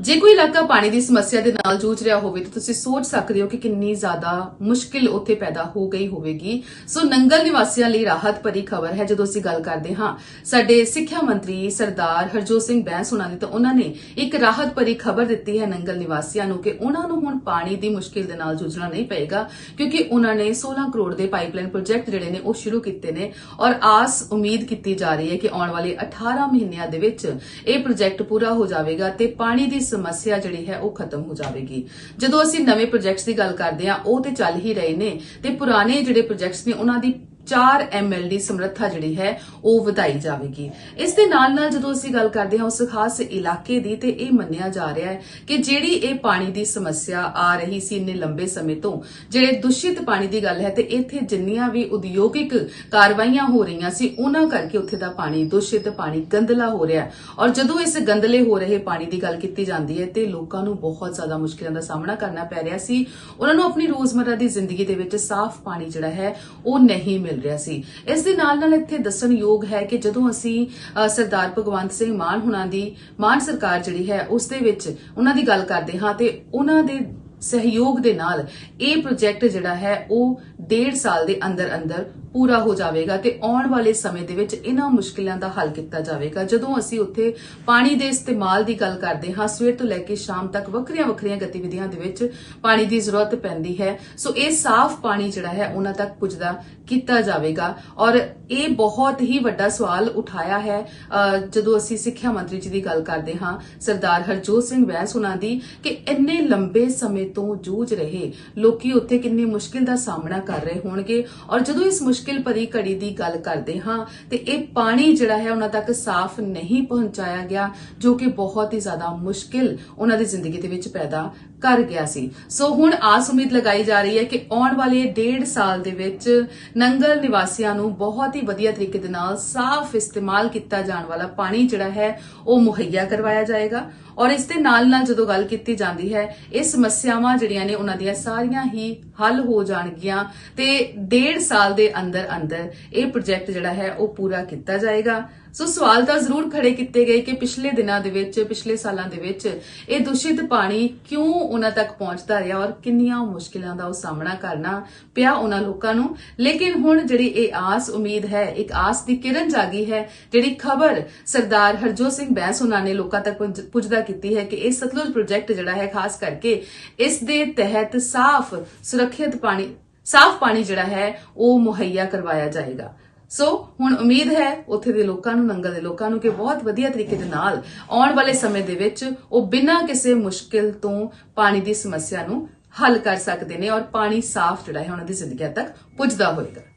ਜੇ ਕੋਈ ਇਲਾਕਾ ਪਾਣੀ ਦੀ ਸਮੱਸਿਆ ਦੇ ਨਾਲ ਜੂਝ ਰਿਹਾ ਹੋਵੇ ਤਾਂ ਤੁਸੀਂ ਸੋਚ ਸਕਦੇ ਹੋ ਕਿ ਕਿੰਨੀ ਜ਼ਿਆਦਾ ਮੁਸ਼ਕਿਲ ਉੱਥੇ ਪੈਦਾ ਹੋ ਗਈ ਹੋਵੇਗੀ। ਸੋ ਨੰਗਲ ਨਿਵਾਸੀਆਂ ਲਈ ਰਾਹਤ ਭਰੀ ਖਬਰ ਹੈ, ਜਦੋਂ ਅਸੀਂ ਗੱਲ ਕਰਦੇ ਹਾਂ। ਸਾਡੇ ਸਿੱਖਿਆ ਮੰਤਰੀ ਸਰਦਾਰ ਹਰਜੋਤ ਸਿੰਘ ਬੈਂਸ ਉਹਨਾਂ ਨੇ ਤਾਂ ਉਹਨਾਂ ਨੇ ਇੱਕ ਰਾਹਤ ਭਰੀ ਖਬਰ ਦਿੱਤੀ ਹੈ ਨੰਗਲ ਨਿਵਾਸੀਆਂ ਨੂੰ ਕਿ ਉਹਨਾਂ ਨੂੰ ਹੁਣ ਪਾਣੀ ਦੀ ਮੁਸ਼ਕਿਲ ਦੇ ਨਾਲ ਜੂਝਣਾ ਨਹੀਂ ਪਏਗਾ, ਕਿਉਂਕਿ ਉਹਨਾਂ ਨੇ 16 ਕਰੋੜ ਦੇ ਪਾਈਪਲਾਈਨ ਪ੍ਰੋਜੈਕਟ ਜਿਹੜੇ ਨੇ ਉਹ ਸ਼ੁਰੂ ਕੀਤੇ ਨੇ ਔਰ ਆਸ ਉਮੀਦ ਕੀਤੀ ਜਾ ਰਹੀ ਹੈ ਕਿ ਆਉਣ ਵਾਲੇ 18 ਮਹੀਨਿਆਂ ਦੇ ਵਿੱਚ ਇਹ ਪ੍ਰੋਜੈਕਟ ਪੂਰਾ ਹੋ ਜਾਵੇਗਾ ਤੇ ਪਾਣੀ ਦੀ ਸਮੱਸਿਆ ਜਿਹੜੀ ਹੈ ਉਹ ਖਤਮ ਹੋ ਜਾਵੇਗੀ। ਜਦੋਂ ਅਸੀਂ ਨਵੇਂ ਪ੍ਰੋਜੈਕਟਸ ਦੀ ਗੱਲ ਕਰਦੇ ਹਾਂ, ਉਹ ਤੇ ਚੱਲ ਹੀ ਰਹੇ ਨੇ ਤੇ ਪੁਰਾਣੇ ਜਿਹੜੇ ਪ੍ਰੋਜੈਕਟਸ ਨੇ, ਉਹਨਾਂ ਦੀ 4 ml ਦੀ ਸਮਰੱਥਾ ਜਿਹੜੀ ਹੈ, ਉਹ ਵਧਾਈ ਜਾਵੇਗੀ। ਇਸ ਦੇ ਨਾਲ ਨਾਲ ਜਦੋਂ ਅਸੀਂ ਗੱਲ ਕਰਦੇ ਹਾਂ ਉਸ ਖਾਸ ਇਲਾਕੇ ਦੀ, ਤੇ ਇਹ ਮੰਨਿਆ ਜਾ ਰਿਹਾ ਹੈ ਕਿ ਜਿਹੜੀ ਇਹ ਪਾਣੀ ਦੀ ਸਮੱਸਿਆ ਆ ਰਹੀ ਸੀ ਇੰਨੇ ਲੰਬੇ ਸਮੇਂ ਤੋਂ, ਜਿਹੜੇ ਦੂਸ਼ਿਤ ਪਾਣੀ ਦੀ ਗੱਲ ਹੈ, ਤੇ ਇੱਥੇ ਜਿੰਨੀਆਂ ਵੀ ਉਦਯੋਗਿਕ ਕਾਰਵਾਈਆਂ ਹੋ ਰਹੀਆਂ ਸੀ, ਉਹਨਾਂ ਕਰਕੇ ਉੱਥੇ ਦਾ ਪਾਣੀ, ਦੂਸ਼ਿਤ ਪਾਣੀ ਗੰਦਲਾ ਹੋ ਰਿਹਾ ਔਰ ਜਦੋਂ ਇਸ ਗੰਦਲੇ ਹੋ ਰਹੇ ਪਾਣੀ ਦੀ ਗੱਲ ਕੀਤੀ ਜਾਂਦੀ ਹੈ, ਤੇ ਲੋਕਾਂ ਨੂੰ ਬਹੁਤ ਜ਼ਿਆਦਾ ਮੁਸ਼ਕਿਲਾਂ ਦਾ ਸਾਹਮਣਾ ਕਰਨਾ ਪੈ ਰਿਹਾ ਸੀ। ਉਹਨਾਂ ਨੂੰ ਆਪਣੀ ਰੋਜ਼ਮਰਰਾ ਦੀ ਜ਼ਿੰਦਗੀ ਦੇ ਵਿੱਚ ਸਾਫ਼ ਪਾਣੀ ਜਿਹੜਾ ਹੈ, ਉਹ ਨਹੀਂ ਮਿਲ ਰਿਹਾ ਸੀ। ਇਸ ਦੇ ਨਾਲ ਨਾਲ ਇੱਥੇ ਦੱਸਣਯੋਗ ਹੈ ਕਿ ਜਦੋਂ ਅਸੀਂ ਸਰਦਾਰ ਭਗਵੰਤ ਸਿੰਘ ਮਾਨ ਹੁਣਾਂ ਦੀ ਮਾਨ ਸਰਕਾਰ ਜਿਹੜੀ ਹੈ, ਉਸ ਦੇ ਵਿੱਚ ਉਹਨਾਂ ਦੀ ਗੱਲ ਕਰਦੇ ਹਾਂ ਤੇ ਉਹਨਾਂ ਦੇ ਸਹਿਯੋਗ ਦੇ ਨਾਲ ਇਹ ਪ੍ਰੋਜੈਕਟ ਜਿਹੜਾ ਹੈ, ਉਹ ਡੇਢ ਸਾਲ ਦੇ ਅੰਦਰ ਅੰਦਰ ਪੂਰਾ ਹੋ ਜਾਵੇਗਾ ਤੇ ਆਉਣ ਵਾਲੇ ਸਮੇਂ ਦੇ ਵਿੱਚ ਇਹਨਾਂ ਮੁਸ਼ਕਿਲਾਂ ਦਾ ਹੱਲ ਕੀਤਾ ਜਾਵੇਗਾ। ਜਦੋਂ ਅਸੀਂ ਉੱਥੇ ਪਾਣੀ ਦੇ ਇਸਤੇਮਾਲ ਦੀ ਗੱਲ ਕਰਦੇ ਹਾਂ, ਸਵੇਰ ਤੋਂ ਲੈ ਕੇ ਸ਼ਾਮ ਤੱਕ ਵੱਖਰੀਆਂ ਵੱਖਰੀਆਂ ਗਤੀਵਿਧੀਆਂ ਦੇ ਵਿੱਚ ਪਾਣੀ ਦੀ ਜ਼ਰੂਰਤ ਪੈਂਦੀ ਹੈ। ਸੋ ਇਹ ਸਾਫ਼ ਪਾਣੀ ਜਿਹੜਾ ਹੈ, ਉਹਨਾਂ ਤੱਕ ਪੁੱਜਦਾ ਕੀਤਾ ਜਾਵੇਗਾ। ਔਰ ਇਹ ਬਹੁਤ ਹੀ ਵੱਡਾ ਸਵਾਲ ਉਠਾਇਆ ਹੈ। ਜਦੋਂ ਅਸੀਂ ਸਿੱਖਿਆ ਮੰਤਰੀ ਜੀ ਦੀ ਗੱਲ ਕਰਦੇ ਹਾਂ, ਸਰਦਾਰ ਹਰਜੋਤ ਸਿੰਘ ਵੈਸ ਉਹਨਾਂ ਦੀ ਕਿ ਇੰਨੇ ਲੰਬੇ ਸਮੇਂ ਤੋਂ ਜੂਝ ਰਹੇ, ਲੋਕੀ ਉੱਥੇ ਕਿੰਨੀ ਮੁਸ਼ਕਿਲ ਦਾ ਸਾਹਮਣਾ ਕਰ ਰਹੇ ਹੋਣਗੇ। ਔਰ ਜਦੋਂ ਇਸ ਮੁਸ਼ਕਿਲ ਮੁਸ਼ਕਿਲ ਭਰੀ ਘੜੀ ਦੀ ਗੱਲ ਕਰਦੇ ਹਾਂ ਤੇ ਇਹ ਪਾਣੀ ਜਿਹੜਾ ਹੈ ਉਹਨਾਂ ਤੱਕ ਸਾਫ਼ ਨਹੀਂ ਪਹੁੰਚਾਇਆ ਗਿਆ, ਜੋ ਕਿ ਬਹੁਤ ਹੀ ਜ਼ਿਆਦਾ ਮੁਸ਼ਕਿਲ ਉਹਨਾਂ ਦੀ ਜ਼ਿੰਦਗੀ ਦੇ ਵਿੱਚ ਪੈਦਾ ਕਰ ਗਿਆ ਸੀ। ਸੋ ਹੁਣ ਆਸ ਉਮੀਦ ਲਗਾਈ ਜਾ ਰਹੀ ਹੈ ਕਿ ਆਉਣ ਵਾਲੇ ਡੇਢ ਸਾਲ ਦੇ ਵਿੱਚ ਨੰਗਲ ਨਿਵਾਸੀਆਂ ਨੂੰ ਬਹੁਤ ਹੀ ਵਧੀਆ ਤਰੀਕੇ ਦੇ ਨਾਲ ਸਾਫ਼ ਇਸਤੇਮਾਲ ਕੀਤਾ ਜਾਣ ਵਾਲਾ ਪਾਣੀ ਜਿਹੜਾ ਹੈ, ਉਹ ਮੁਹੱਈਆ ਕਰਵਾਇਆ ਜਾਏਗਾ। ਔਰ ਇਸ ਦੇ ਨਾਲ ਨਾਲ ਜਦੋਂ ਗੱਲ ਕੀਤੀ ਜਾਂਦੀ ਹੈ, ਇਹ ਸਮੱਸਿਆਵਾਂ ਜਿਹੜੀਆਂ ਨੇ ਉਹਨਾਂ ਦੀਆਂ ਸਾਰੀਆਂ ਹੀ ਹੱਲ ਹੋ ਜਾਣਗੀਆਂ ਤੇ ਡੇਢ ਸਾਲ ਦੇ ਅੰਦਰ ਅੰਦਰ ਇਹ ਪ੍ਰੋਜੈਕਟ ਜਿਹੜਾ ਹੈ, ਉਹ ਪੂਰਾ ਕੀਤਾ ਜਾਏਗਾ। ਸੋ ਸਵਾਲ ਤਾਂ ਜ਼ਰੂਰ ਖੜੇ ਕੀਤੇ ਗਏ ਕਿ ਪਿਛਲੇ ਦਿਨਾਂ ਦੇ ਵਿੱਚ, ਪਿਛਲੇ ਸਾਲਾਂ ਦੇ ਵਿੱਚ ਇਹ ਦੂਸ਼ਿਤ ਪਾਣੀ ਕਿਉਂ ਉਹਨਾਂ ਤੱਕ ਪਹੁੰਚਦਾ ਰਿਹਾ ਔਰ ਕਿੰਨੀਆਂ ਮੁਸ਼ਕਿਲਾਂ ਦਾ ਉਹ ਸਾਹਮਣਾ ਕਰਨਾ ਪਿਆ ਉਹਨਾਂ ਲੋਕਾਂ ਨੂੰ। ਲੇਕਿਨ ਹੁਣ ਜਿਹੜੀ ਇਹ ਆਸ, ਉਮੀਦ ਹੈ, ਇੱਕ ਆਸ ਦੀ ਕਿਰਨ ਜਾਗੀ ਹੈ, ਜਿਹੜੀ ਖਬਰ ਸਰਦਾਰ ਹਰਜੋਤ ਸਿੰਘ ਬੈਂਸ ਉਹਨਾਂ ਨੇ ਲੋਕਾਂ ਤੱਕ ਪੁੱਜਦਾ ਕੀਤੀ ਹੈ ਕਿ ਇਹ ਸਤਲੁਜ ਪ੍ਰੋਜੈਕਟ ਜਿਹੜਾ ਹੈ, ਖਾਸ ਕਰਕੇ ਇਸ ਦੇ ਤਹਿਤ ਸਾਫ਼, ਸੁਰੱਖਿਅਤ ਪਾਣੀ, ਸਾਫ਼ ਪਾਣੀ ਜਿਹੜਾ ਹੈ, ਉਹ ਮੁਹੱਈਆ ਕਰਵਾਇਆ ਜਾਏਗਾ। ਸੋ ਹੁਣ ਉਮੀਦ ਹੈ ਉੱਥੇ ਦੇ ਲੋਕਾਂ ਨੂੰ ਨੰਗਲ ਦੇ ਲੋਕਾਂ ਨੂੰ ਕਿ ਬਹੁਤ ਵਧੀਆ ਤਰੀਕੇ ਦੇ ਨਾਲ ਆਉਣ ਵਾਲੇ ਸਮੇਂ ਦੇ ਵਿੱਚ ਉਹ ਬਿਨਾਂ ਕਿਸੇ ਮੁਸ਼ਕਿਲ ਤੋਂ ਪਾਣੀ ਦੀ ਸਮੱਸਿਆ ਨੂੰ ਹੱਲ ਕਰ ਸਕਦੇ ਨੇ ਔਰ ਪਾਣੀ ਸਾਫ਼ ਜਿਹੜਾ ਹੈ ਉਹਨਾਂ ਦੀ ਜ਼ਿੰਦਗੀ ਤੱਕ ਪੁੱਜਦਾ ਹੋਏਗਾ